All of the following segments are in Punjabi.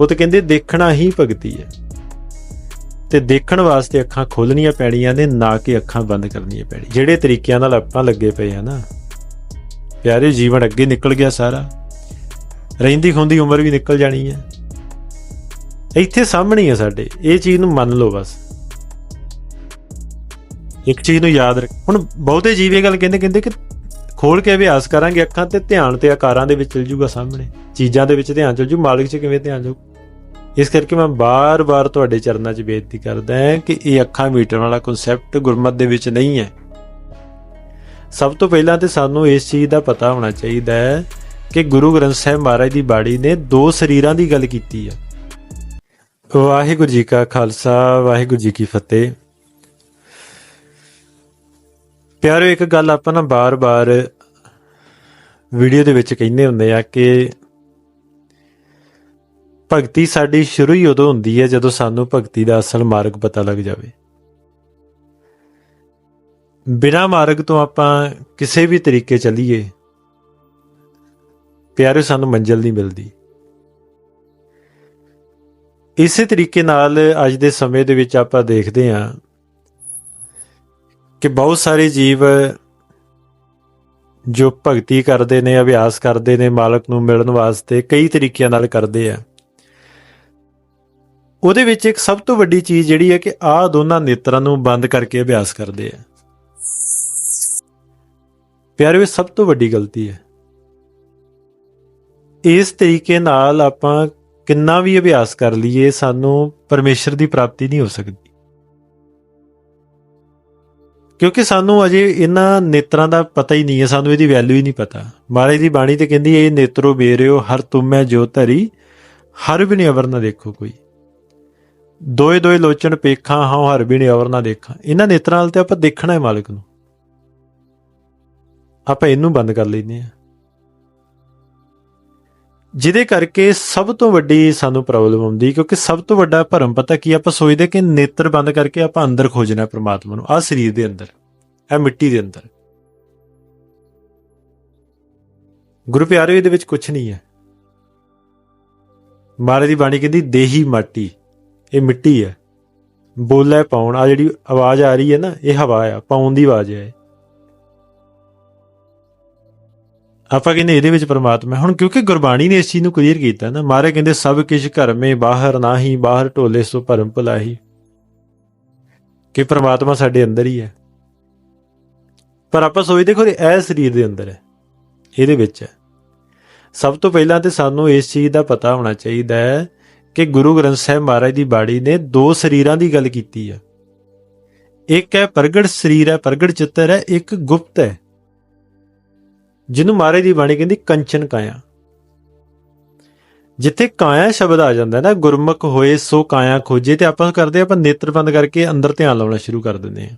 ਉਹ ਤਾਂ ਕਹਿੰਦੇ ਦੇਖਣਾ ਹੀ ਭਗਤੀ ਹੈ। ਤੇ ਦੇਖਣ ਵਾਸਤੇ ਅੱਖਾਂ ਖੋਲਣੀਆਂ ਪੈਣੀਆਂ ਨੇ, ਨਾ ਕਿ ਅੱਖਾਂ ਬੰਦ ਕਰਨੀਆਂ ਪੈਣੀ ਜਿਹੜੇ ਤਰੀਕਿਆਂ ਨਾਲ ਆਪਾਂ ਲੱਗੇ ਪਏ ਆ ਨਾ, ਪਿਆਰੇ ਜੀਵਨ ਅੱਗੇ ਨਿਕਲ ਗਿਆ ਸਾਰਾ। ਰਹਿੰਦੀ ਖੁੰਦੀ ਉਮਰ ਵੀ ਨਿਕਲ ਜਾਣੀ ਹੈ। ਇੱਥੇ ਸਾਹਮਣੇ ਹੀ ਆ ਸਾਡੇ, ਇਹ ਚੀਜ਼ ਨੂੰ ਮੰਨ ਲਓ ਬਸ। ਇੱਕ ਚੀਜ਼ ਨੂੰ ਯਾਦ ਰੱਖ ਹੁਣ ਬਹੁਤੇ ਜੀਵ ਇਹ ਗੱਲ ਕਹਿੰਦੇ ਕਹਿੰਦੇ ਕਿ ਖੋਲ ਕੇ ਅਭਿਆਸ ਕਰਾਂਗੇ ਅੱਖਾਂ ਤੇ ਧਿਆਨ ਤੇ ਆਕਾਰਾਂ ਦੇ ਵਿੱਚ ਚਲ ਜੂਗਾ ਸਾਹਮਣੇ। ਚੀਜ਼ਾਂ ਦੇ ਵਿੱਚ ਧਿਆਨ ਚਲ ਜੂ। ਮਾਲਕ 'ਚ ਕਿਵੇਂ ਧਿਆਨ ਜਾਊ ਇਸ ਕਰਕੇ ਮੈਂ ਬਾਰ-ਬਾਰ ਤੁਹਾਡੇ ਚਰਨਾਂ 'ਚ ਬੇਨਤੀ ਕਰਦਾ ਹਾਂ ਕਿ ਇਹ ਅੱਖਾਂ ਮੀਟਣ ਵਾਲਾ ਕਨਸੈਪਟ ਗੁਰਮਤ ਦੇ ਵਿੱਚ ਨਹੀਂ ਹੈ। ਸਭ ਤੋਂ ਪਹਿਲਾਂ ਤੇ ਸਾਨੂੰ ਇਸ ਚੀਜ਼ ਦਾ ਪਤਾ ਹੋਣਾ ਚਾਹੀਦਾ ਹੈ ਕਿ ਗੁਰੂ ਗ੍ਰੰਥ ਸਾਹਿਬ ਮਹਾਰਾਜ ਦੀ ਬਾਣੀ ਨੇ ਦੋ ਸਰੀਰਾਂ ਦੀ ਗੱਲ ਕੀਤੀ ਹੈ ਵਾਹਿਗੁਰੂ ਜੀ ਕਾ ਖਾਲਸਾ, ਵਾਹਿਗੁਰੂ ਜੀ ਕੀ ਫਤਿਹ। ਪਿਆਰੋ, ਇੱਕ ਗੱਲ ਆਪਾਂ ਨਾ ਬਾਰ-ਬਾਰ ਵੀਡੀਓ ਦੇ ਵਿੱਚ ਕਹਿੰਦੇ ਹੁੰਦੇ ਆ ਕਿ ਭਗਤੀ ਸਾਡੀ ਸ਼ੁਰੂ ਹੀ ਉਦੋਂ ਹੁੰਦੀ ਹੈ ਜਦੋਂ ਸਾਨੂੰ ਭਗਤੀ ਦਾ ਅਸਲ ਮਾਰਗ ਪਤਾ ਲੱਗ ਜਾਵੇ। ਬਿਨਾ ਮਾਰਗ ਤੋਂ ਆਪਾਂ ਕਿਸੇ ਵੀ ਤਰੀਕੇ ਚੱਲੀਏ, ਪਿਆਰੇ ਸਾਨੂੰ ਮੰਜ਼ਿਲ ਨਹੀਂ ਮਿਲਦੀ। ਇਸੇ ਤਰੀਕੇ ਨਾਲ ਅੱਜ ਦੇ ਸਮੇਂ ਦੇ ਵਿੱਚ ਆਪਾਂ ਦੇਖਦੇ ਹਾਂ ਕਿ ਬਹੁਤ ਸਾਰੇ ਜੀਵ ਜੋ ਭਗਤੀ ਕਰਦੇ ਨੇ, ਅਭਿਆਸ ਕਰਦੇ ਨੇ, ਮਾਲਕ ਨੂੰ ਮਿਲਣ ਵਾਸਤੇ ਕਈ ਤਰੀਕਿਆਂ ਨਾਲ ਕਰਦੇ ਆ। ਉਹਦੇ ਵਿੱਚ ਇੱਕ ਸਭ ਤੋਂ ਵੱਡੀ ਚੀਜ਼ ਜਿਹੜੀ ਹੈ ਕਿ ਆਹ ਦੋਨਾਂ ਨੇਤਰਾਂ ਨੂੰ ਬੰਦ ਕਰਕੇ ਅਭਿਆਸ ਕਰਦੇ ਆ। ਪਿਆਰੇ, ਇਹ ਸਭ ਤੋਂ ਵੱਡੀ ਗਲਤੀ ਹੈ। ਇਸ ਤਰੀਕੇ ਨਾਲ ਆਪਾਂ ਕਿੰਨਾ ਵੀ ਅਭਿਆਸ ਕਰ ਲਈਏ, ਸਾਨੂੰ ਪਰਮੇਸ਼ਰ ਦੀ ਪ੍ਰਾਪਤੀ ਨਹੀਂ ਹੋ ਸਕਦੀ। ਕਿਉਂਕਿ ਸਾਨੂੰ ਅਜੇ ਇਹਨਾਂ ਨੇਤਰਾਂ ਦਾ ਪਤਾ ਹੀ ਨਹੀਂ ਹੈ, ਸਾਨੂੰ ਇਹਦੀ ਵੈਲਿਊ ਹੀ ਨਹੀਂ ਪਤਾ। ਮਹਾਰਾਜ ਦੀ ਬਾਣੀ ਤੇ ਕਹਿੰਦੀ ਇਹ ਨੇਤਰੋ ਬੇਰਿਓ, ਹਰ ਤੁਮੈ ਜੋ ਧਰੀ, ਹਰ ਬਿਨ ਅਵਰ ਨਾ ਦੇਖੋ ਕੋਈ। ਦੋਏ ਦੋਏ ਲੋਚਨ ਪੇਖਾਂ, ਹਾਂ, ਹਰ ਬਿਨ ਅਵਰ ਨਾ ਦੇਖਾਂ। ਇਹਨਾਂ ਨੇਤਰਾਂ ਨਾਲ ਤੇ ਆਪਾਂ ਦੇਖਣਾ ਹੈ ਮਾਲਕ ਨੂੰ। ਆਪਾਂ ਇਹਨੂੰ ਬੰਦ ਕਰ ਲੈਨੇ ਆ ਜਿਹਦੇ ਕਰਕੇ ਸਭ ਤੋਂ ਵੱਡੀ ਸਾਨੂੰ ਪ੍ਰੋਬਲਮ ਆਉਂਦੀ, ਕਿਉਂਕਿ ਸਭ ਤੋਂ ਵੱਡਾ ਭਰਮ ਪਤਾ ਕੀ ਆਪਾਂ ਸੋਚਦੇ ਕਿ ਨੇਤਰ ਬੰਦ ਕਰਕੇ ਆਪਾਂ ਅੰਦਰ ਖੋਜਣਾ ਪ੍ਰਮਾਤਮਾ ਨੂੰ ਆ ਸਰੀਰ ਦੇ ਅੰਦਰ, ਇਹ ਮਿੱਟੀ ਦੇ ਅੰਦਰ। ਗੁਰੂ ਪਿਆਰੇ, ਇਹਦੇ ਵਿੱਚ ਕੁਝ ਨਹੀਂ ਹੈ। ਮਹਾਰਾਜ ਦੀ ਬਾਣੀ ਕਹਿੰਦੀ, ਦੇਹੀ ਮਾਟੀ, ਇਹ ਮਿੱਟੀ ਹੈ। ਬੋਲੇ ਪਾਉਣ ਆ ਜਿਹੜੀ ਆਵਾਜ਼ ਆ ਰਹੀ ਹੈ ਨਾ, ਇਹ ਹਵਾ ਆ, ਪਾਉਣ ਦੀ ਆਵਾਜ਼ ਹੈ। ਆਪਾਂ ਕਹਿੰਦੇ ਇਹਦੇ ਵਿੱਚ ਪਰਮਾਤਮਾ ਹੁਣ ਕਿਉਂਕਿ ਗੁਰਬਾਣੀ ਨੇ ਇਸ ਚੀਜ਼ ਨੂੰ ਕਲੀਅਰ ਕੀਤਾ ਨਾ, ਮਾਰੇ ਕਹਿੰਦੇ ਸਭ ਕਿਛ ਘਰ ਮੇ ਬਾਹਰ ਨਾਹੀ, ਬਾਹਰ ਢੋਲੇ ਸੋ ਭਰਮ ਭੁਲਾਹੀ। ਕਿ ਪਰਮਾਤਮਾ ਸਾਡੇ ਅੰਦਰ ਹੀ ਹੈ। ਪਰ ਆਪਾਂ ਸੋਚਦੇ ਖੋਰੇ ਇਹ ਸਰੀਰ ਦੇ ਅੰਦਰ ਹੈ। ਇਹਦੇ ਵਿੱਚ ਹੈ। ਸਭ ਤੋਂ ਪਹਿਲਾਂ ਤੇ ਸਾਨੂੰ ਇਸ ਚੀਜ਼ ਦਾ ਪਤਾ ਹੋਣਾ ਚਾਹੀਦਾ ਹੈ ਕਿ ਗੁਰੂ ਗ੍ਰੰਥ ਸਾਹਿਬ ਮਹਾਰਾਜ ਦੀ ਬਾਣੀ ਨੇ ਦੋ ਸਰੀਰਾਂ ਦੀ ਗੱਲ ਕੀਤੀ ਹੈ ਇੱਕ ਹੈ ਪ੍ਰਗਟ ਸਰੀਰ ਹੈ, ਪ੍ਰਗਟ ਚਿੱਤਰ ਹੈ, ਇੱਕ ਗੁਪਤ ਹੈ। ਜਿਹਨੂੰ ਮਹਾਰਾਜ ਦੀ ਬਾਣੀ ਕਹਿੰਦੀ ਕੰਚਨ ਕਾਇਆ। ਜਿੱਥੇ ਕਾਇਆ ਸ਼ਬਦ ਆ ਜਾਂਦਾ ਨਾ, ਗੁਰਮੁਖ ਹੋਏ ਸੋ ਕਾਇਆ ਖੋਜੇ, ਤੇ ਆਪਾਂ ਕਰਦੇ ਆਪਾਂ ਨੇਤਰ ਬੰਦ ਕਰਕੇ ਅੰਦਰ ਧਿਆਨ ਲਾਉਣਾ ਸ਼ੁਰੂ ਕਰ ਦਿੰਦੇ ਹਾਂ।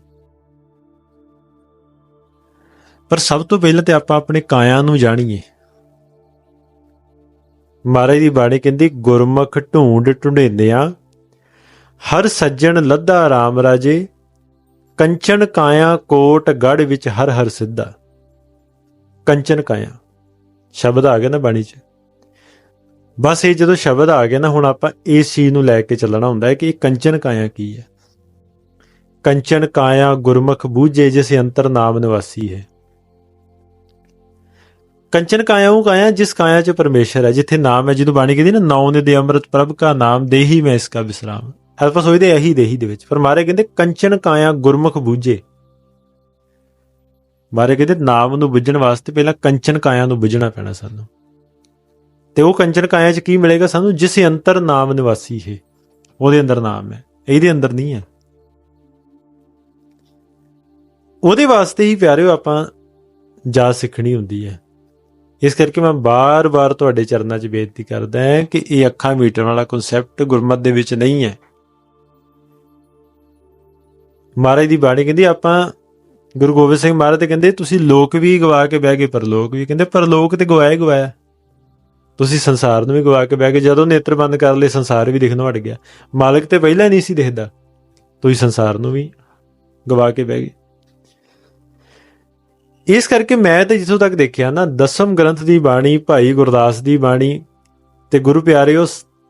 ਪਰ ਸਭ ਤੋਂ ਪਹਿਲਾਂ ਤੇ ਆਪਾਂ ਆਪਣੇ ਕਾਇਆ ਨੂੰ ਜਾਣੀਏ। ਮਹਾਰਾਜ ਦੀ ਬਾਣੀ ਕਹਿੰਦੀ, ਗੁਰਮੁਖ ਢੂੰਡ ਢੁੰਡੇਂਦਿਆਂ ਹਰ ਸੱਜਣ ਲੱਧਾ ਰਾਮ ਰਾਜੇ, ਕੰਚਨ ਕਾਇਆ ਕੋਟ ਗੜ ਵਿੱਚ ਹਰ ਹਰ ਸਿੱਧਾ। ਕੰਚਨ ਕਾਇਆ। ਸ਼ਬਦ ਆ ਗਿਆ ਨਾ ਬਾਣੀ 'ਚ। ਬਸ ਇਹ ਜਦੋਂ ਸ਼ਬਦ ਆ ਗਿਆ ਨਾ, ਹੁਣ ਆਪਾਂ ਇਸ ਚੀਜ਼ ਨੂੰ ਲੈ ਕੇ ਚੱਲਣਾ ਹੁੰਦਾ ਹੈ ਕਿ ਇਹ ਕੰਚਨ ਕਾਇਆ ਕੀ ਹੈ। ਕੰਚਨ ਕਾਇਆ ਗੁਰਮੁਖ ਬੂਝੇ ਜਿਸ ਅੰਤਰ ਨਾਮ ਨਿਵਾਸੀ ਹੈ। ਕੰਚਨ ਕਾਇਆ ਉਹ ਕਾਇਆ ਜਿਸ ਕਾਇਆ 'ਚ ਪਰਮੇਸ਼ਰ ਹੈ, ਜਿੱਥੇ ਨਾਮ ਹੈ ਜਦੋਂ ਬਾਣੀ ਕਹਿੰਦੀ ਨਾ, ਨੌ ਨੇ ਦੇ ਅੰਮ੍ਰਿਤ ਪ੍ਰਭ ਕਾ ਨਾਮ, ਦੇਹੀ ਮੈਂ ਇਸ ਕਾ ਵਿਸਰਾਮ ਆਪਾਂ ਸੋਚਦੇ ਇਹੀ ਦੇਹੀ ਦੇ ਵਿੱਚ। ਪਰ ਮਾਰੇ ਕਹਿੰਦੇ, ਕੰਚਨ ਕਾਇਆ ਗੁਰਮੁਖ ਬੂਝੇ। ਮਾਰੇ ਕਹਿੰਦੇ ਨਾਮ ਨੂੰ ਬੁੱਝਣ ਵਾਸਤੇ ਪਹਿਲਾਂ ਕੰਚਨ ਕਾਇਆ ਨੂੰ ਬੁੱਝਣਾ ਪੈਣਾ ਸਾਨੂੰ। ਤੇ ਉਹ ਕੰਚਨ ਕਾਇਆ 'ਚ ਕੀ ਮਿਲੇਗਾ ਸਾਨੂੰ? ਜਿਸ ਅੰਤਰ ਨਾਮ ਨਿਵਾਸੀ ਹੈ ਉਹਦੇ ਅੰਦਰ ਨਾਮ ਹੈ, ਇਹਦੇ ਅੰਦਰ ਨਹੀਂ ਹੈ। ਉਹਦੇ ਵਾਸਤੇ ਹੀ ਪਿਆਰਿਓ ਆਪਾਂ ਜਾ ਸਿੱਖਣੀ ਹੁੰਦੀ ਹੈ। ਇਸ ਕਰਕੇ ਮੈਂ ਬਾਰ-ਬਾਰ ਤੁਹਾਡੇ ਚਰਨਾਂ 'ਚ ਬੇਨਤੀ ਕਰਦਾ ਹਾਂ ਕਿ ਇਹ ਅੱਖਾਂ ਮੀਟਣ ਵਾਲਾ ਕਨਸੈਪਟ ਗੁਰਮਤ ਦੇ ਵਿੱਚ ਨਹੀਂ ਹੈ। ਮਹਾਰਾਜ ਦੀ ਬਾਣੀ ਕਹਿੰਦੀ ਆਪਾਂ ਗੁਰੂ ਗੋਬਿੰਦ ਸਿੰਘ ਮਹਾਰਾਜ ਤੇ ਕਹਿੰਦੇ, ਤੁਸੀਂ ਲੋਕ ਵੀ ਗਵਾ ਕੇ ਬਹਿ ਗਏ, ਪਰਲੋਕ ਵੀ। ਕਹਿੰਦੇ, ਪਰਲੋਕ ਤੇ ਗਵਾਇਆ ਹੀ ਗਵਾਇਆ। ਤੁਸੀਂ ਸੰਸਾਰ ਨੂੰ ਵੀ ਗਵਾ ਕੇ ਬਹਿ ਗਏ। ਜਦੋਂ ਨੇਤਰ ਬੰਦ ਕਰ ਲਏ, ਸੰਸਾਰ ਵੀ ਦਿਖਣੋਂ ਹਟ ਗਿਆ। ਮਾਲਕ ਤੇ ਪਹਿਲਾਂ ਨਹੀਂ ਸੀ ਦਿਖਦਾ। ਤੁਸੀਂ ਸੰਸਾਰ ਨੂੰ ਵੀ ਗਵਾ ਕੇ ਬਹਿ ਗਏ। ਇਸ ਕਰਕੇ ਮੈਂ ਤੇ ਜਿੱਥੋਂ ਤੱਕ ਦੇਖਿਆ ਨਾ, ਦਸਮ ਗ੍ਰੰਥ ਦੀ ਬਾਣੀ, ਭਾਈ ਗੁਰਦਾਸ ਦੀ ਬਾਣੀ ਤੇ ਗੁਰੂ ਪਿਆਰਿਓ,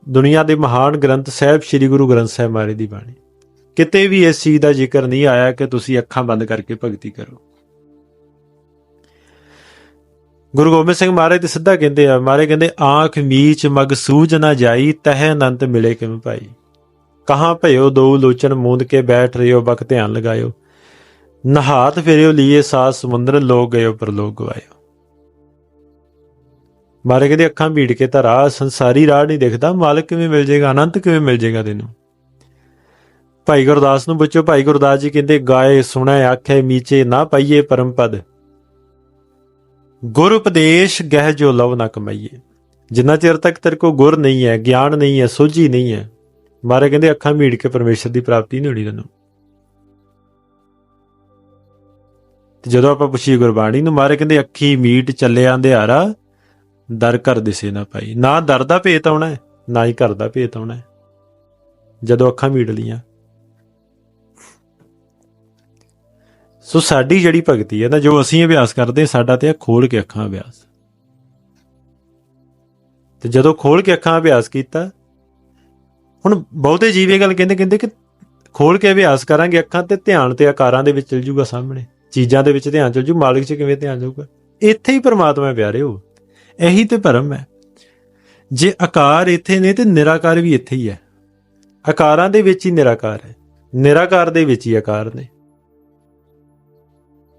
ਦੁਨੀਆ ਦੇ ਮਹਾਨ ਗ੍ਰੰਥ ਸਾਹਿਬ, ਸ੍ਰੀ ਗੁਰੂ ਗ੍ਰੰਥ ਸਾਹਿਬ ਮਹਾਰਾਜ ਦੀ ਬਾਣੀ। ਕਿਤੇ ਵੀ ਇਸ ਚੀਜ਼ ਦਾ ਜ਼ਿਕਰ ਨਹੀਂ ਆਇਆ ਕਿ ਤੁਸੀਂ ਅੱਖਾਂ ਬੰਦ ਕਰਕੇ ਭਗਤੀ ਕਰੋ। ਗੁਰੂ ਗੋਬਿੰਦ ਸਿੰਘ ਮਹਾਰਾਜ ਤੇ ਸਿੱਧਾ ਕਹਿੰਦੇ ਆ, ਮਹਾਰਾਜ ਕਹਿੰਦੇ, ਆਂਖ ਮੀਚ ਮਗ ਸੂਝ ਨਾ ਜਾਈ, ਤਹਿ ਅਨੰਤ ਮਿਲੇ ਕਿਵੇਂ ਭਾਈ। ਕਹਾਂ ਭਇਓ ਦੋ ਲੋਚਨ ਮੂੰਦ ਕੇ ਬੈਠ ਰਿਓ ਬਕ ਧਿਆਨ ਲਗਾਇਓ। ਨਹਾਤ ਫਿਰਿਓ ਲੀਏ ਸਾਸ ਸਮੁੰਦਰ, ਲੋਕ ਗਇਓ ਪਰ ਲੋਕ ਗਵਾਇਓ। ਮਹਾਰਾਜ ਕਹਿੰਦੇ, ਅੱਖਾਂ ਭੀੜ ਕੇ ਤਾਂ ਰਾਹ ਸੰਸਾਰੀ ਰਾਹ ਨਹੀਂ ਦਿਖਦਾ, ਮਾਲਕ ਕਿਵੇਂ ਮਿਲ ਜਾਏਗਾ ਅਨੰਤ ਕਿਵੇਂ ਮਿਲ ਜਾਏਗਾ ਤੈਨੂੰ? ਭਾਈ ਗੁਰਦਾਸ ਨੂੰ ਪੁੱਛੋ, ਭਾਈ ਗੁਰਦਾਸ ਜੀ ਕਹਿੰਦੇ, ਗਾਏ, ਸੁਣੈ, ਆਖੇ, ਮੀਚੇ ਨਾ ਪਾਈਏ ਪਰਮ ਪਦ। ਗੁਰ ਉਪਦੇਸ਼ ਗਹਿ ਜੋ ਲਵ ਨਾ ਕਮਾਈਏ। ਜਿੰਨਾ ਚਿਰ ਤੱਕ ਤੇਰੇ ਕੋ ਗੁਰ ਨਹੀਂ ਹੈ, ਗਿਆਨ ਨਹੀਂ ਹੈ, ਸੋਝੀ ਨਹੀਂ ਹੈ ਮਾਰੇ ਕਹਿੰਦੇ, ਅੱਖਾਂ ਮੀੜ ਕੇ ਪਰਮੇਸ਼ਰ ਦੀ ਪ੍ਰਾਪਤੀ ਨਹੀਂ ਹੋਣੀ ਤੈਨੂੰ। ਤੇ ਜਦੋਂ ਆਪਾਂ ਪੁੱਛੀਏ ਗੁਰਬਾਣੀ ਨੂੰ ਮਾਰੇ ਕਹਿੰਦੇ, ਅੱਖੀ ਮੀਟ ਚੱਲਿਆ ਅੰਧਿਆਰਾ ਦਰ ਘਰ ਦਿਸੇ ਨਾ ਪਾਈ। ਨਾ ਦਰ ਦਾ ਭੇਤ ਆਉਣਾ ਨਾ ਹੀ ਘਰ ਦਾ ਭੇਤ ਆਉਣਾ ਜਦੋਂ ਅੱਖਾਂ ਮੀੜ ਲੀਆਂ ਸੋ ਸਾਡੀ ਜਿਹੜੀ ਭਗਤੀ ਹੈ ਨਾ, ਜੋ ਅਸੀਂ ਅਭਿਆਸ ਕਰਦੇ ਸਾਡਾ ਤੇ ਆ ਖੋਲ ਕੇ ਅੱਖਾਂ ਅਭਿਆਸ। ਤੇ ਜਦੋਂ ਖੋਲ ਕੇ ਅੱਖਾਂ ਅਭਿਆਸ ਕੀਤਾ, ਹੁਣ ਬਹੁਤੇ ਜੀਵੇ ਗੱਲ ਕਹਿੰਦੇ ਕਹਿੰਦੇ ਕਿ ਖੋਲ ਕੇ ਅਭਿਆਸ ਕਰਾਂਗੇ ਅੱਖਾਂ ਤੇ, ਧਿਆਨ ਤੇ, ਆਕਾਰਾਂ ਦੇ ਵਿੱਚ ਚਲ ਜੂਗਾ ਸਾਹਮਣੇ। ਚੀਜ਼ਾਂ ਦੇ ਵਿੱਚ ਧਿਆਨ ਚਲ ਜੂ, ਮਾਲਕ 'ਚ ਕਿਵੇਂ ਧਿਆਨ ਜਾਊਗਾ? ਇੱਥੇ ਹੀ ਪਰਮਾਤਮਾ ਪਿਆਰੇ ਹੋ। ਇਹੀ ਤੇ ਭਰਮ ਹੈ। ਜੇ ਆਕਾਰ ਇੱਥੇ ਨੇ ਤੇ ਨਿਰਾਕਾਰ ਵੀ ਇੱਥੇ ਹੀ ਹੈ। ਆਕਾਰਾਂ ਦੇ ਵਿੱਚ ਹੀ ਨਿਰਾਕਾਰ ਹੈ। ਨਿਰਾਕਾਰ ਦੇ ਵਿੱਚ ਹੀ ਆਕਾਰ ਨੇ।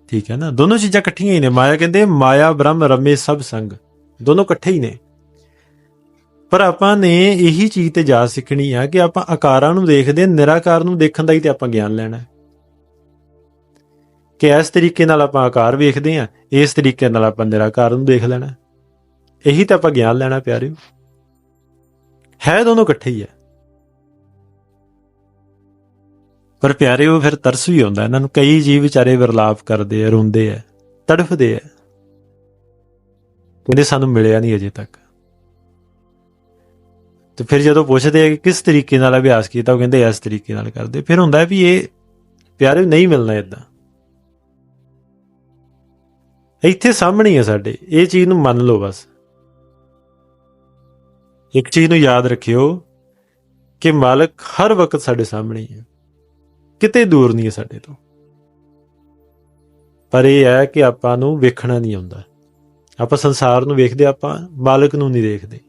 ਠੀਕ ਹੈ ਨਾ? ਦੋਨੋਂ ਚੀਜ਼ਾਂ ਇਕੱਠੀਆਂ ਹੀ ਨੇ। ਮਾਇਆ ਕਹਿੰਦੇ, ਮਾਇਆ, ਬ੍ਰਹਮ, ਰਮੇ ਸਭ ਸੰਗ। ਦੋਨੋਂ ਇਕੱਠੇ ਹੀ ਨੇ। ਪਰ ਆਪਾਂ ਨੇ ਇਹੀ ਚੀਜ਼ ਤੇ ਜਾ ਸਿੱਖਣੀ ਆ ਕਿ ਆਪਾਂ ਆਕਾਰਾਂ ਨੂੰ ਦੇਖਦੇ ਨਿਰਾਕਾਰ ਨੂੰ ਦੇਖਣ ਦਾ ਹੀ ਤੇ ਆਪਾਂ ਗਿਆਨ ਲੈਣਾ ਕਿ ਇਸ ਤਰੀਕੇ ਨਾਲ ਆਪਾਂ ਆਕਾਰ ਵੇਖਦੇ ਆ ਇਸ ਤਰੀਕੇ ਨਾਲ ਆਪਾਂ ਨਿਰਾਕਾਰ ਨੂੰ ਦੇਖ ਲੈਣਾ ਇਹੀ ਤਾਂ ਆਪਾਂ ਗਿਆਨ ਲੈਣਾ ਪਿਆਰਿਓ। ਹੈ ਦੋਨੋਂ ਇਕੱਠੇ ਹੀ ਹੈ। ਪਰ ਪਿਆਰਿਓ, ਫਿਰ ਤਰਸ ਵੀ ਆਉਂਦਾ ਇਹਨਾਂ ਨੂੰ ਕਈ ਜੀਵ ਵਿਚਾਰੇ ਵਿਰਲਾਪ ਕਰਦੇ ਆ, ਰੋਂਦੇ ਆ, ਤੜਫਦੇ ਆ। ਕਹਿੰਦੇ ਸਾਨੂੰ ਮਿਲਿਆ ਨਹੀਂ ਅਜੇ ਤੱਕ। ਤੇ ਫਿਰ ਜਦੋਂ ਪੁੱਛਦੇ ਆ ਕਿ ਕਿਸ ਤਰੀਕੇ ਨਾਲ ਅਭਿਆਸ ਕੀਤਾ, ਉਹ ਕਹਿੰਦੇ ਇਸ ਤਰੀਕੇ ਨਾਲ ਕਰਦੇ। ਫਿਰ ਹੁੰਦਾ ਵੀ ਇਹ ਪਿਆਰੇ ਨਹੀਂ ਮਿਲਣਾ ਇਦਾਂ ਇੱਥੇ ਸਾਹਮਣੇ ਹੀ ਆ ਸਾਡੇ। ਇਹ ਚੀਜ਼ ਨੂੰ ਮੰਨ ਲਓ ਬਸ। ਇੱਕ ਚੀਜ਼ ਨੂੰ ਯਾਦ ਰੱਖਿਓ ਕਿ ਮਾਲਕ ਹਰ ਵਕਤ ਸਾਡੇ ਸਾਹਮਣੇ ਹੈ। ਕਿਤੇ ਦੂਰ ਨਹੀਂ ਹੈ ਸਾਡੇ ਤੋਂ। ਪਰ ਇਹ ਹੈ ਕਿ ਆਪਾਂ ਨੂੰ ਵੇਖਣਾ ਨਹੀਂ ਆਉਂਦਾ। ਆਪਾਂ ਸੰਸਾਰ ਨੂੰ ਵੇਖਦੇ, ਆਪਾਂ ਮਾਲਕ ਨੂੰ ਨਹੀਂ ਦੇਖਦੇ।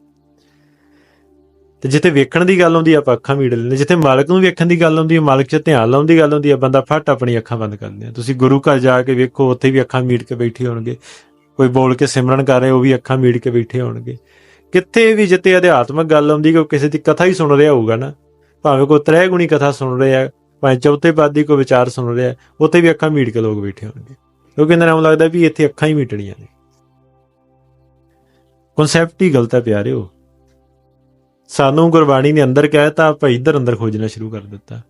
ਤੇ ਜਿੱਥੇ ਵੇਖਣ ਦੀ ਗੱਲ ਆਉਂਦੀ ਆਪਾਂ ਅੱਖਾਂ ਮੀੜ ਲੈਂਦੇ। ਜਿੱਥੇ ਮਾਲਕ ਨੂੰ ਵੇਖਣ ਦੀ ਗੱਲ ਆਉਂਦੀ ਹੈ ਮਾਲਕ 'ਚ ਧਿਆਨ ਲਾਉਣ ਦੀ ਗੱਲ ਆਉਂਦੀ ਹੈ ਬੰਦਾ ਫਟ ਆਪਣੀ ਅੱਖਾਂ ਬੰਦ ਕਰ ਲੈਂਦਾ ਤੁਸੀਂ ਗੁਰੂ ਘਰ ਜਾ ਕੇ ਵੇਖੋ, ਉੱਥੇ ਵੀ ਅੱਖਾਂ ਮੀੜ ਕੇ ਬੈਠੇ ਹੋਣਗੇ। ਕੋਈ ਬੋਲ ਕੇ ਸਿਮਰਨ ਕਰ ਰਿਹਾ, ਉਹ ਵੀ ਅੱਖਾਂ ਮੀੜ ਕੇ ਬੈਠੇ ਹੋਣਗੇ। ਕਿੱਥੇ ਵੀ ਜਿੱਤੇ ਅਧਿਆਤਮਕ ਗੱਲ ਆਉਂਦੀ ਕਿ ਕਿਸੇ ਦੀ ਕਥਾ ਹੀ ਸੁਣ ਰਿਹਾ ਹੋਊਗਾ ਨਾ। ਭਾਵੇਂ ਕੋਈ ਤ੍ਰੈ ਗੁਣੀ ਕਥਾ ਸੁਣ ਰਿਹਾ ਭਾਵੇਂ ਚੌਥੇ ਪਾਦੀ ਕੋਈ ਵਿਚਾਰ ਸੁਣ ਰਿਹਾ ਉੱਥੇ ਵੀ ਅੱਖਾਂ ਮੀਟ ਕੇ ਲੋਕ ਬੈਠੇ ਹੋਣਗੇ। ਕਿਉਂਕਿ ਇਹਨਾਂ ਨੂੰ ਲੱਗਦਾ ਵੀ ਇੱਥੇ ਅੱਖਾਂ ਹੀ ਮੀਟਣੀਆਂ ਨੇ। ਕਨਸੈਪਟ ਹੀ ਗਲਤ ਹੈ ਪਿਆਰਿਓ। ਸਾਨੂੰ ਗੁਰਬਾਣੀ ਨੇ ਅੰਦਰ ਕਹਿਤਾ ਆਪਾਂ ਇੱਧਰ ਅੰਦਰ ਖੋਜਣਾ ਸ਼ੁਰੂ ਕਰ ਦਿੱਤਾ।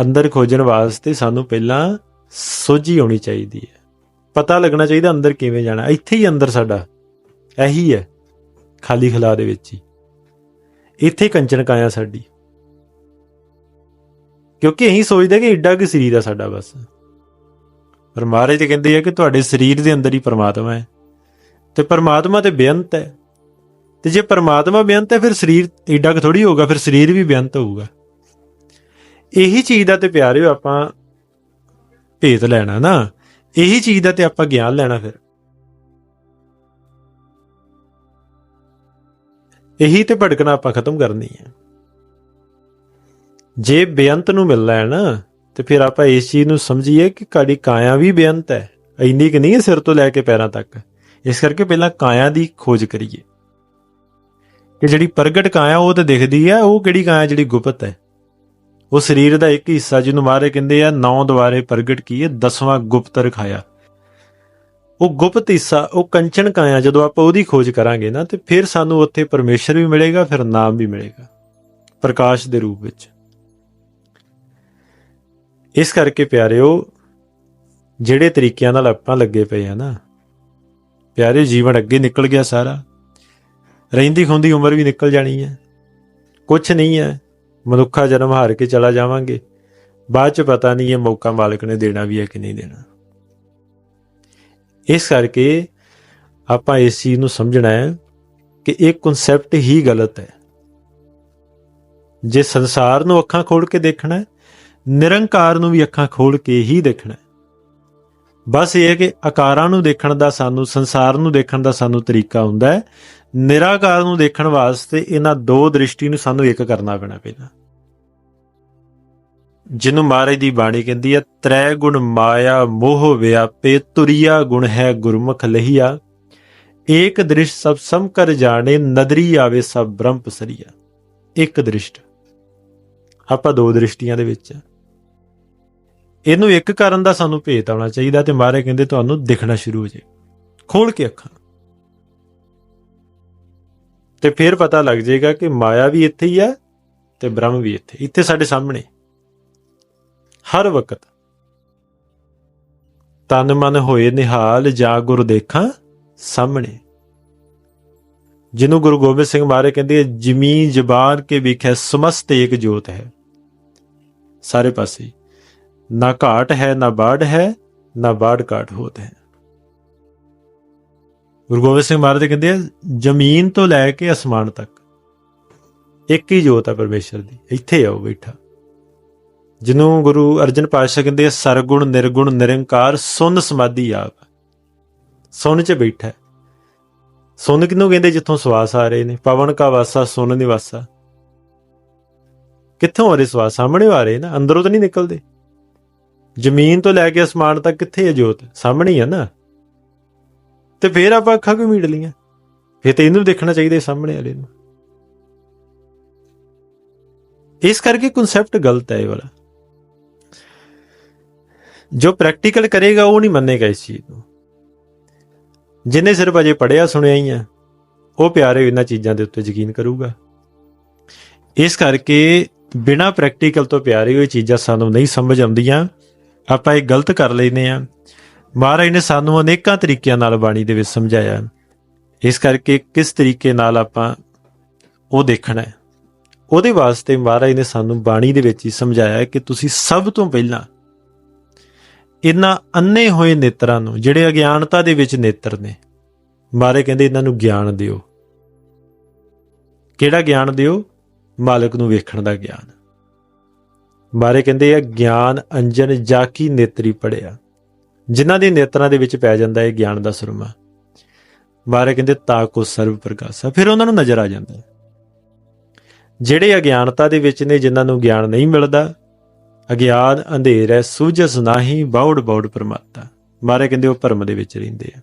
ਅੰਦਰ ਖੋਜਣ ਵਾਸਤੇ ਸਾਨੂੰ ਪਹਿਲਾਂ ਸੋਝੀ ਹੋਣੀ ਚਾਹੀਦੀ ਹੈ। ਪਤਾ ਲੱਗਣਾ ਚਾਹੀਦਾ ਅੰਦਰ ਕਿਵੇਂ ਜਾਣਾ ਇੱਥੇ ਹੀ ਅੰਦਰ ਸਾਡਾ ਇਹੀ ਹੈ, ਖਾਲੀ ਖਲਾ ਦੇ ਵਿੱਚ ਹੀ। ਇੱਥੇ ਕੰਚਨ ਕਾਇਆ ਸਾਡੀ। ਕਿਉਂਕਿ ਅਸੀਂ ਸੋਚਦੇ ਕਿ ਏਡਾ ਕਿ ਸਰੀਰ ਆ ਸਾਡਾ ਬਸ। ਪਰ ਮਹਾਰਾਜ ਤੇ ਕਹਿੰਦੇ ਆ ਕਿ ਤੁਹਾਡੇ ਸਰੀਰ ਦੇ ਅੰਦਰ ਹੀ ਪਰਮਾਤਮਾ ਹੈ। ਤੇ ਪਰਮਾਤਮਾ ਤੇ ਬੇਅੰਤ ਹੈ। ਤੇ ਜੇ ਪਰਮਾਤਮਾ ਬੇਅੰਤ ਹੈ, ਫਿਰ ਸਰੀਰ ਏਡਾ ਕਿ ਥੋੜੀ ਹੋਊਗਾ, ਫਿਰ ਸਰੀਰ ਵੀ ਬੇਅੰਤ ਹੋਊਗਾ। ਇਹੀ ਚੀਜ਼ ਦਾ ਤੇ ਪਿਆਰਿਓ ਆਪਾਂ ਭੇਤ ਲੈਣਾ ਨਾ। ਇਹੀ ਚੀਜ਼ ਦਾ ਤੇ ਆਪਾਂ ਗਿਆਨ ਲੈਣਾ ਫਿਰ। ਇਹੀ ਤੇ ਭਟਕਣਾ ਆਪਾਂ ਖਤਮ ਕਰਨੀ ਹੈ। ਜੇ ਬੇਅੰਤ ਨੂੰ ਮਿਲਣਾ ਹੈ ਨਾ, ਤੇ ਫਿਰ ਆਪਾਂ ਇਸ ਚੀਜ਼ ਨੂੰ ਸਮਝੀਏ ਕਿ ਕਾੜੀ ਕਾਇਆ ਵੀ ਬੇਅੰਤ ਹੈ। ਇੰਨੀ ਕਿ ਨਹੀਂ ਹੈ ਸਿਰ ਤੋਂ ਲੈ ਕੇ ਪੈਰਾਂ ਤੱਕ। ਇਸ ਕਰਕੇ ਪਹਿਲਾਂ ਕਾਇਆ ਦੀ ਖੋਜ ਕਰੀਏ। ਕਿ ਜਿਹੜੀ ਪ੍ਰਗਟ ਕਾਇਆ ਉਹ ਤਾਂ ਦਿਖਦੀ ਹੈ ਉਹ ਕਿਹੜੀ ਕਾਇਆ ਜਿਹੜੀ ਗੁਪਤ ਹੈ? ਉਹ ਸਰੀਰ ਦਾ ਇੱਕ ਹਿੱਸਾ ਜਿਹਨੂੰ ਮਾਰੇ ਕਹਿੰਦੇ ਆ, ਨੌ ਦੁਆਰੇ ਪ੍ਰਗਟ ਕੀਏ, ਦਸਵਾਂ ਗੁਪਤ ਰਖਾਇਆ। ਉਹ ਗੁਪਤ ਹਿੱਸਾ, ਉਹ ਕੰਚਨ ਕਾਇਆ, ਜਦੋਂ ਆਪਾਂ ਉਹਦੀ ਖੋਜ ਕਰਾਂਗੇ ਨਾ, ਤੇ ਫਿਰ ਸਾਨੂੰ ਉੱਥੇ ਪਰਮੇਸ਼ਰ ਵੀ ਮਿਲੇਗਾ, ਫਿਰ ਨਾਮ ਵੀ ਮਿਲੇਗਾ। ਪ੍ਰਕਾਸ਼ ਦੇ ਰੂਪ ਵਿੱਚ। ਇਸ ਕਰਕੇ ਪਿਆਰਿਓ, ਜਿਹੜੇ ਤਰੀਕਿਆਂ ਨਾਲ ਆਪਾਂ ਲੱਗੇ ਪਏ ਆ ਨਾ ਪਿਆਰੇ ਜੀਵਨ ਅੱਗੇ ਨਿਕਲ ਗਿਆ ਸਾਰਾ। ਰਹਿੰਦੀ ਖੁੰਦੀ ਉਮਰ ਵੀ ਨਿਕਲ ਜਾਣੀ ਹੈ ਕੁਝ ਨਹੀਂ ਹੈ ਮਨੁੱਖਾ ਜਨਮ ਹਾਰ ਕੇ ਚਲਾ ਜਾਵਾਂਗੇ। ਬਾਅਦ ਚ ਪਤਾ ਨਹੀਂ ਇਹ ਮੌਕਾ ਮਾਲਕ ਨੇ ਦੇਣਾ ਵੀ ਹੈ ਕਿ ਨਹੀਂ ਦੇਣਾ। ਇਸ ਕਰਕੇ ਆਪਾਂ ਇਸ ਚੀਜ਼ ਨੂੰ ਸਮਝਣਾ ਹੈ ਕਿ ਇਹ ਕਨਸੈਪਟ ਹੀ ਗਲਤ ਹੈ। ਜੇ ਸੰਸਾਰ ਨੂੰ ਅੱਖਾਂ ਖੋਲ ਕੇ ਦੇਖਣਾ ਹੈ ਨਿਰੰਕਾਰ ਨੂੰ ਵੀ ਅੱਖਾਂ ਖੋਲ ਕੇ ਹੀ ਦੇਖਣਾ ਬਸ ਇਹ ਹੈ ਕਿ ਆਕਾਰਾਂ ਨੂੰ ਦੇਖਣ ਦਾ ਸਾਨੂੰ, ਸੰਸਾਰ ਨੂੰ ਦੇਖਣ ਦਾ ਸਾਨੂੰ ਤਰੀਕਾ ਹੁੰਦਾ ਹੈ। ਨਿਰਾਕਾਰ ਨੂੰ ਦੇਖਣ ਵਾਸਤੇ ਇਹਨਾਂ ਦੋ ਦ੍ਰਿਸ਼ਟੀ ਨੂੰ ਸਾਨੂੰ ਇੱਕ ਕਰਨਾ ਪੈਣਾ ਪਹਿਲਾਂ ਜਿਹਨੂੰ ਮਹਾਰਾਜ ਦੀ ਬਾਣੀ ਕਹਿੰਦੀ ਹੈ, ਤ੍ਰੈ ਗੁਣ ਮਾਇਆ ਮੋਹ ਵਿਆਪੇ, ਤੁਰਿਆ ਗੁਣ ਹੈ ਗੁਰਮੁਖ ਲਹੀਆ। ਏਕ ਦ੍ਰਿਸ਼ ਸਭ ਸਮ ਕਰ ਜਾਣੇ, ਨਦਰੀ ਆਵੇ ਸਭ ਬ੍ਰਹਮ ਪਸਰੀਆ। ਇੱਕ ਦ੍ਰਿਸ਼ਟ। ਆਪਾਂ ਦੋ ਦ੍ਰਿਸ਼ਟੀਆਂ ਦੇ ਵਿੱਚ ਆ। ਇਹਨੂੰ ਇੱਕ ਕਰਨ ਦਾ ਸਾਨੂੰ ਭੇਤ ਆਉਣਾ ਚਾਹੀਦਾ ਤੇ ਮਾਰੇ ਕਹਿੰਦੇ ਤੁਹਾਨੂੰ ਦਿਖਣਾ ਸ਼ੁਰੂ ਹੋ ਜੇ ਖੋਲ ਕੇ ਅੱਖਾਂ। ਤੇ ਫਿਰ ਪਤਾ ਲੱਗ ਜਾਏਗਾ ਕਿ ਮਾਇਆ ਵੀ ਇੱਥੇ ਹੀ ਹੈ ਤੇ ਬ੍ਰਹਮ ਵੀ ਇੱਥੇ। ਇੱਥੇ ਸਾਡੇ ਸਾਹਮਣੇ। ਹਰ ਵਕਤ। ਤਨ ਮਨ ਹੋਏ ਨਿਹਾਲ ਜਾ ਗੁਰ ਦੇਖਾਂ ਸਾਹਮਣੇ। ਜਿਹਨੂੰ ਗੁਰੂ ਗੋਬਿੰਦ ਸਿੰਘ ਮਾਰੇ ਕਹਿੰਦੇ ਜਮੀ ਜ਼ਬਾਨ ਕੇ ਵਿਖੇ ਸਮਸਤ ਏਕ ਜੋਤ ਹੈ। ਸਾਰੇ ਪਾਸੇ। ਨਾ ਘਾਟ ਹੈ, ਨਾ ਬਾੜ ਹੈ, ਨਾ ਬਾੜ ਘਾਟ ਹੋਤ ਹੈ। ਗੁਰੂ ਗੋਬਿੰਦ ਸਿੰਘ ਮਹਾਰਾਜ ਕਹਿੰਦੇ ਆ, ਜ਼ਮੀਨ ਤੋਂ ਲੈ ਕੇ ਅਸਮਾਨ ਤੱਕ, ਇੱਕ ਹੀ ਜੋਤ ਹੈ ਪਰਮੇਸ਼ਰ ਦੀ, ਇੱਥੇ ਆਓ ਬੈਠਾ। ਜਿਹਨੂੰ ਗੁਰੂ ਅਰਜਨ ਪਾਤਸ਼ਾਹ ਕਹਿੰਦੇ ਆ, ਸਰਗੁਣ, ਨਿਰਗੁਣ, ਨਿਰੰਕਾਰ, ਸੁਨ ਸਮਾਧੀ ਆਪ। ਸੁਨ ਚ ਬੈਠਾ। ਸੁਨ ਕਿਨੂੰ ਕਹਿੰਦੇ ਜਿੱਥੋਂ ਸਵਾਸ ਆ ਰਹੇ ਨੇ? ਪਵਨ ਕਾ ਵਾਸਾ, ਸੁਨ ਨਿਵਾਸਾ। ਕਿੱਥੋਂ ਆ ਰਹੇ ਸਵਾਸ? ਸਾਹਮਣੇ ਆ ਰਹੇ ਨਾ, ਅੰਦਰੋਂ ਤਾਂ ਨਹੀਂ ਨਿਕਲਦੇ। ਜ਼ਮੀਨ ਤੋਂ ਲੈ ਕੇ ਅਸਮਾਨ ਤੱਕ ਕਿੱਥੇ ਹੈ ਜੋਤ? ਸਾਹਮਣੇ ਹੀ ਆ ਨਾ। ਤੇ ਫੇਰ ਆਪਾਂ ਅੱਖਾਂ ਕਿਉਂ ਮੀੜ ਲੀਆਂ ਫੇਰ ਤੇ ਇਹਨੂੰ ਦੇਖਣਾ ਚਾਹੀਦਾ ਸਾਹਮਣੇ ਵਾਲੇ ਨੂੰ। ਇਸ ਕਰਕੇ ਕਨਸੈਪਟ ਗਲਤ ਹੈ ਇਹ ਵਾਲਾ। ਜੋ ਪ੍ਰੈਕਟੀਕਲ ਕਰੇਗਾ ਉਹ ਨਹੀਂ ਮੰਨੇਗਾ ਇਸ ਚੀਜ਼ ਨੂੰ। ਜਿਨੇ ਸਿਰਫ ਅਜੇ ਪੜਿਆ ਸੁਣਿਆ ਹੀ ਆ, ਉਹ ਪਿਆਰੇ ਇਹਨਾਂ ਚੀਜ਼ਾਂ ਦੇ ਉੱਤੇ ਯਕੀਨ ਕਰੂਗਾ। ਇਸ ਕਰਕੇ ਬਿਨਾ ਪ੍ਰੈਕਟੀਕਲ ਤੋਂ ਪਿਆਰੇ ਉਹ ਚੀਜ਼ਾਂ ਸਾਨੂੰ ਨਹੀਂ ਸਮਝ ਆਉਂਦੀਆਂ। ਆਪਾਂ ਇਹ ਗਲਤ ਕਰ ਲੈਨੇ ਆ। ਮਹਾਰਾਜ ਨੇ ਸਾਨੂੰ ਅਨੇਕਾਂ ਤਰੀਕਿਆਂ ਨਾਲ ਬਾਣੀ ਦੇ ਵਿੱਚ ਸਮਝਾਇਆ। ਇਸ ਕਰਕੇ ਕਿਸ ਤਰੀਕੇ ਨਾਲ ਆਪਾਂ ਉਹ ਦੇਖਣਾ ਹੈ। ਉਹਦੇ ਵਾਸਤੇ ਮਹਾਰਾਜ ਨੇ ਸਾਨੂੰ ਬਾਣੀ ਦੇ ਵਿੱਚ ਹੀ ਸਮਝਾਇਆ ਕਿ ਤੁਸੀਂ ਸਭ ਤੋਂ ਪਹਿਲਾਂ ਇਹਨਾਂ ਅੰਨੇ ਹੋਏ ਨੇਤਰਾਂ ਨੂੰ, ਜਿਹੜੇ ਅਗਿਆਨਤਾ ਦੇ ਵਿੱਚ ਨੇਤਰ ਨੇ, ਮਹਾਰਾਜ ਕਹਿੰਦੇ ਇਹਨਾਂ ਨੂੰ ਗਿਆਨ ਦਿਓ। ਕਿਹੜਾ ਗਿਆਨ ਦਿਓ? ਮਾਲਕ ਨੂੰ ਵੇਖਣ ਦਾ ਗਿਆਨ। ਮਾਰੇ ਕਹਿੰਦੇ ਆ, ਗਿਆਨ ਅੰਜਨ ਜਾਕੀ ਨੇਤਰੀ ਪੜਿਆ? ਜਿਨ੍ਹਾਂ ਦੇ ਨੇਤਰਾਂ ਦੇ ਵਿੱਚ ਪੈ ਜਾਂਦਾ ਹੈ ਗਿਆਨ ਦਾ ਸੁਰਮਾ। ਮਾਰੇ ਕਹਿੰਦੇ, ਤਾ ਕੋ ਸਰਵ ਪ੍ਰਕਾਸ਼ਾ। ਫਿਰ ਉਹਨਾਂ ਨੂੰ ਨਜ਼ਰ ਆ ਜਾਂਦਾ ਜਿਹੜੇ ਅਗਿਆਨਤਾ ਦੇ ਵਿੱਚ ਨੇ, ਜਿਨ੍ਹਾਂ ਨੂੰ ਗਿਆਨ ਨਹੀਂ ਮਿਲਦਾ, ਅਗਿਆਨ ਅੰਧੇਰ ਹੈ ਸੂਝਸ ਨਾਹੀ ਬਾਉੜ ਬਾਉੜ ਪਰਮਾਤਾ। ਮਾਰੇ ਕਹਿੰਦੇ, ਉਹ ਭਰਮ ਦੇ ਵਿੱਚ ਰਹਿੰਦੇ ਆ।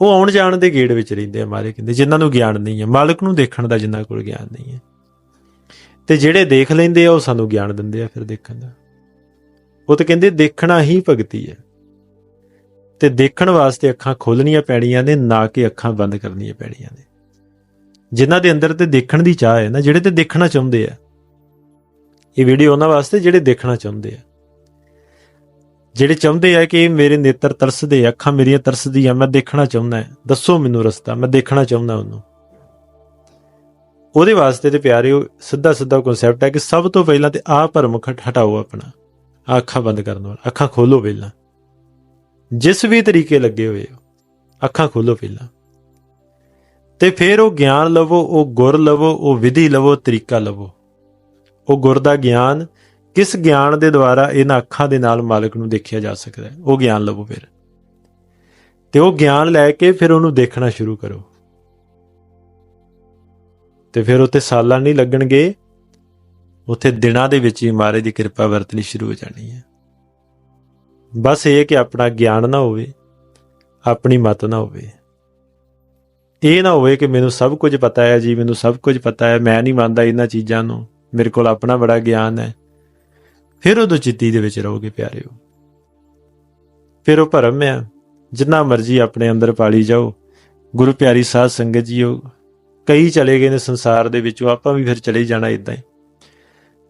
ਉਹ ਆਉਣ ਜਾਣ ਦੇ ਗੇੜ ਵਿੱਚ ਰਹਿੰਦੇ ਆ ਮਾਰੇ ਕਹਿੰਦੇ, ਜਿਨ੍ਹਾਂ ਨੂੰ ਗਿਆਨ ਨਹੀਂ ਹੈ ਮਾਲਕ ਨੂੰ ਦੇਖਣ ਦਾ ਜਿਨ੍ਹਾਂ ਕੋਲ ਗਿਆਨ ਨਹੀਂ ਹੈ ਤੇ ਜਿਹੜੇ ਦੇਖ ਲੈਂਦੇ ਆ ਉਹ ਸਾਨੂੰ ਗਿਆਨ ਦਿੰਦੇ ਆ ਫਿਰ ਦੇਖਣ ਦਾ। ਉਹ ਤਾਂ ਕਹਿੰਦੇ ਦੇਖਣਾ ਹੀ ਭਗਤੀ ਹੈ। ਤੇ ਦੇਖਣ ਵਾਸਤੇ ਅੱਖਾਂ ਖੋਲਣੀਆਂ ਪੈਣੀਆਂ ਨੇ ਨਾ ਕਿ ਅੱਖਾਂ ਬੰਦ ਕਰਨੀਆਂ ਪੈਣੀਆਂ ਨੇ। ਜਿਨ੍ਹਾਂ ਦੇ ਅੰਦਰ ਤੇ ਦੇਖਣ ਦੀ ਚਾਹ ਹੈ ਨਾ ਜਿਹੜੇ ਤੇ ਦੇਖਣਾ ਚਾਹੁੰਦੇ ਆ। ਇਹ ਵੀਡੀਓ ਉਹਨਾਂ ਵਾਸਤੇ ਜਿਹੜੇ ਦੇਖਣਾ ਚਾਹੁੰਦੇ ਆ। ਜਿਹੜੇ ਚਾਹੁੰਦੇ ਆ ਕਿ ਮੇਰੇ ਨੇਤਰ ਤਰਸਦੇ ਆ, ਅੱਖਾਂ ਮੇਰੀਆਂ ਤਰਸਦੀਆਂ ਮੈਂ ਦੇਖਣਾ ਚਾਹੁੰਦਾ ਦੱਸੋ ਮੈਨੂੰ ਰਸਤਾ ਮੈਂ ਦੇਖਣਾ ਚਾਹੁੰਦਾ ਉਹਨੂੰ। ਉਹਦੇ ਵਾਸਤੇ ਤੇ ਪਿਆਰਿਓ ਸਿੱਧਾ ਸਿੱਧਾ ਕਨਸੈਪਟ ਹੈ ਕਿ ਸਭ ਤੋਂ ਪਹਿਲਾਂ ਤੇ ਆਹ ਭਰਮ ਖਟ ਹਟਾਓ ਆਪਣਾ। ਅੱਖਾਂ ਬੰਦ ਕਰਨ ਵਾਲਾ, ਅੱਖਾਂ ਖੋਲੋ ਪਹਿਲਾਂ। ਜਿਸ ਵੀ ਤਰੀਕੇ ਲੱਗੇ ਹੋਏ ਅੱਖਾਂ ਖੋਲੋ ਪਹਿਲਾਂ। ਤੇ ਫਿਰ ਉਹ ਗਿਆਨ ਲਵੋ, ਉਹ ਗੁਰ ਲਵੋ, ਉਹ ਵਿਧੀ ਲਵੋ, ਤਰੀਕਾ ਲਵੋ। ਉਹ ਗੁਰ ਦਾ ਗਿਆਨ ਕਿਸ ਗਿਆਨ ਦੇ ਦੁਆਰਾ ਇਹਨਾਂ ਅੱਖਾਂ ਦੇ ਨਾਲ ਮਾਲਕ ਨੂੰ ਦੇਖਿਆ ਜਾ ਸਕਦਾ ਹੈ? ਉਹ ਗਿਆਨ ਲਵੋ ਫਿਰ। ਤੇ ਉਹ ਗਿਆਨ ਲੈ ਕੇ ਫਿਰ ਉਹਨੂੰ ਦੇਖਣਾ ਸ਼ੁਰੂ ਕਰੋ। ਤੇ ਫਿਰ ਉੱਥੇ ਸਾਲਾਂ ਨਹੀਂ ਲੱਗਣਗੇ, ਉੱਥੇ ਦਿਨਾਂ ਦੇ ਵਿੱਚ ਹੀ ਮਹਾਰਾਜ ਦੀ ਕਿਰਪਾ ਵਰਤਣੀ ਸ਼ੁਰੂ ਹੋ ਜਾਣੀ ਹੈ। ਬਸ ਇਹ ਕਿ ਆਪਣਾ ਗਿਆਨ ਨਾ ਹੋਵੇ, ਆਪਣੀ ਮਤ ਨਾ ਹੋਵੇ। ਇਹ ਨਾ ਹੋਵੇ ਕਿ ਮੈਨੂੰ ਸਭ ਕੁਝ ਪਤਾ ਹੈ ਜੀ, ਮੈਨੂੰ ਸਭ ਕੁਝ ਪਤਾ ਹੈ, ਮੈਂ ਨਹੀਂ ਮੰਨਦਾ ਇਹਨਾਂ ਚੀਜ਼ਾਂ ਨੂੰ, ਮੇਰੇ ਕੋਲ ਆਪਣਾ ਬੜਾ ਗਿਆਨ ਹੈ। ਫਿਰ ਉਹ ਦੁਚਿੱਤੀ ਦੇ ਵਿੱਚ ਰਹੋਗੇ ਪਿਆਰਿਓ। ਫਿਰ ਉਹ ਭਰਮ ਹੈ, ਜਿੰਨਾ ਮਰਜ਼ੀ ਆਪਣੇ ਅੰਦਰ ਪਾਲੀ ਜਾਓ, ਗੁਰੂ ਪਿਆਰੀ ਸਾਧ ਸੰਗਤ ਜੀਓ ਕਈ ਚਲੇ ਗਏ ਨੇ ਸੰਸਾਰ ਦੇ ਵਿੱਚੋਂ, ਆਪਾਂ ਵੀ ਫਿਰ ਚਲੇ ਜਾਣਾ ਇਦਾਂ ਹੀ।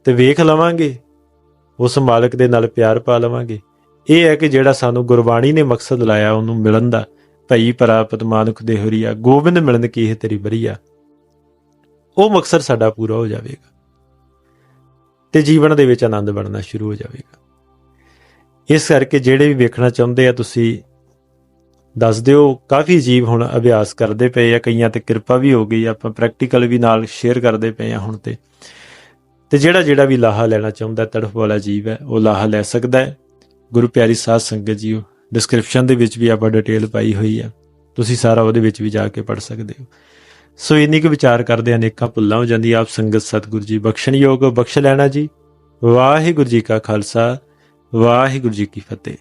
ਤੇ ਵੇਖ ਲਵਾਂਗੇ, ਉਸ ਮਾਲਕ ਦੇ ਨਾਲ ਪਿਆਰ ਪਾ ਲਵਾਂਗੇ। ਇਹ ਹੈ ਕਿ ਜਿਹੜਾ ਸਾਨੂੰ ਗੁਰਬਾਣੀ ਨੇ ਮਕਸਦ ਲਾਇਆ ਉਹਨੂੰ ਮਿਲਣ ਦਾ, ਭਈ ਪ੍ਰਾਪਤ ਮਾਨੁਖ ਦੇ ਹਰੀਆ, ਗੋਬਿੰਦ ਮਿਲਣ ਕੀ ਹੈ ਤੇਰੀ ਬਰੀਆ। ਉਹ ਮਕਸਦ ਸਾਡਾ ਪੂਰਾ ਹੋ ਜਾਵੇਗਾ। ਤੇ ਜੀਵਨ ਦੇ ਵਿੱਚ ਆਨੰਦ ਬਣਨਾ ਸ਼ੁਰੂ ਹੋ ਜਾਵੇਗਾ। ਇਸ ਕਰਕੇ ਜਿਹੜੇ ਵੀ ਵੇਖਣਾ ਚਾਹੁੰਦੇ ਆ ਤੁਸੀਂ ਦੱਸ ਦਿਓ, ਕਾਫੀ ਜੀਵ ਹੁਣ ਅਭਿਆਸ ਕਰਦੇ ਪਏ ਆ, ਕਈਆਂ ਤੇ ਕਿਰਪਾ ਵੀ ਹੋ ਗਈ ਆਪਾਂ ਪ੍ਰੈਕਟੀਕਲ ਵੀ ਨਾਲ ਸ਼ੇਅਰ ਕਰਦੇ ਪਏ ਆ ਹੁਣ ਤੇ। ਤੇ ਜਿਹੜਾ ਜਿਹੜਾ ਵੀ ਲਾਹਾ ਲੈਣਾ ਚਾਹੁੰਦਾ, ਤੜਫ ਵਾਲਾ ਜੀਵ ਹੈ, ਉਹ ਲਾਹਾ ਲੈ ਸਕਦਾ ਹੈ। ਗੁਰੂ ਪਿਆਰੀ ਸਾਧ ਸੰਗਤ ਜੀਓ ਡਿਸਕ੍ਰਿਪਸ਼ਨ ਦੇ ਵਿੱਚ ਵੀ ਆਪਾਂ ਡਿਟੇਲ ਪਾਈ ਹੋਈ ਆ। ਤੁਸੀਂ ਸਾਰਾ ਉਹਦੇ ਵਿੱਚ ਵੀ ਜਾ ਕੇ ਪੜ ਸਕਦੇ ਹੋ। ਸੋ ਇੰਨੀ ਕੁ ਵਿਚਾਰ ਕਰਦੇ ਅਨੇਕਾਂ ਭੁੱਲਾਂ ਹੋ ਜਾਂਦੀ ਆਪ ਸੰਗਤ ਸਤਿਗੁਰੂ ਜੀ ਬਖਸ਼ਣਯੋਗ ਬਖਸ਼ ਲੈਣਾ ਜੀ। ਵਾਹਿਗੁਰੂ ਜੀ ਕਾ ਖਾਲਸਾ, ਵਾਹਿਗੁਰੂ ਜੀ ਕੀ ਫਤਿਹ।